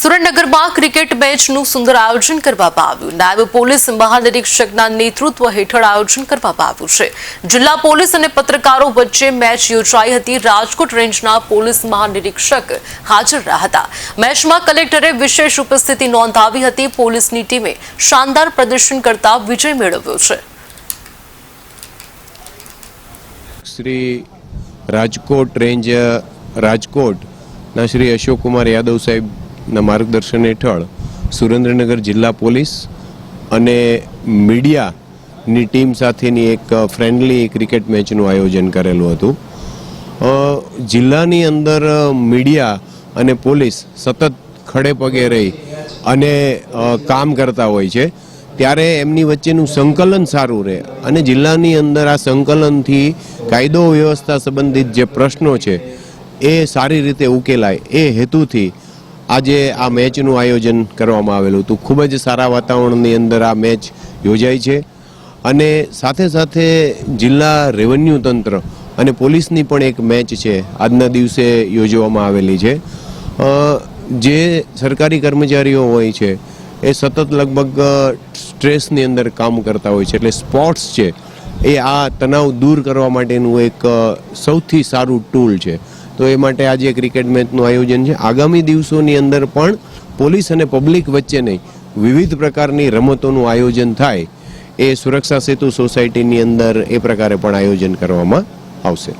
સુરેન્દ્રનગરમાં ક્રિકેટ મેચનું સુંદર આયોજન કરવામાં આવ્યું. નાયબ પોલીસ મહાનિરીક્ષકના નેતૃત્વ હેઠળ આયોજન કરવામાં આવ્યું છે. જિલ્લા પોલીસ અને પત્રકારો વચ્ચે મેચ યોજાઈ હતી. રાજકોટ રેન્જના પોલીસ મહાનિરીક્ષક હાજર રહ્યા હતા. મેચમાં કલેક્ટરે વિશેષ ઉપસ્થિતિ નોંધાવી હતી. પોલીસની ટીમે શાનદાર પ્રદર્શન કરતા વિજય મેળવ્યો છે. શ્રી રાજકોટ રેન્જ, રાજકોટના શ્રી અશોક કુમાર યાદવ સાહેબના માર્ગદર્શન હેઠળ સુરેન્દ્રનગર જિલ્લા પોલીસ અને મીડિયાની ટીમ સાથેની એક ફ્રેન્ડલી ક્રિકેટ મેચનું આયોજન કરેલું હતું. જિલ્લાની અંદર મીડિયા અને પોલીસ સતત ખડે પગે રહી અને કામ કરતા હોય છે. ત્યારે એમની વચ્ચેનું સંકલન સારું રહે અને જિલ્લાની અંદર આ સંકલનથી કાયદો વ્યવસ્થા સંબંધિત જે પ્રશ્નો છે એ સારી રીતે ઉકેલાય એ હેતુથી આજે આ મેચનું આયોજન કરવામાં આવેલું હતું. ખૂબ જ સારા વાતાવરણની અંદર આ મેચ યોજાઈ છે. અને સાથે સાથે જિલ્લા રેવન્યુ તંત્ર અને પોલીસની પણ એક મેચ છે, આજના દિવસે યોજવામાં આવેલી છે. જે સરકારી કર્મચારીઓ હોય છે, એ સતત લગભગ સ્ટ્રેસની અંદર કામ કરતા હોય છે. એટલે સ્પોર્ટ્સ છે, એ આ તણાવ દૂર કરવા માટેનું એક સૌથી સારું ટૂલ છે. તો એ માટે આજે ક્રિકેટ મેચનું આયોજન છે. આગામી દિવસોની અંદર પણ પોલીસ અને પબ્લિક વચ્ચે નહીં વિવિધ પ્રકારની રમતોનું આયોજન થાય એ સુરક્ષા સેતુ સોસાયટીની અંદર એ પ્રકારે પણ આયોજન કરવામાં આવશે.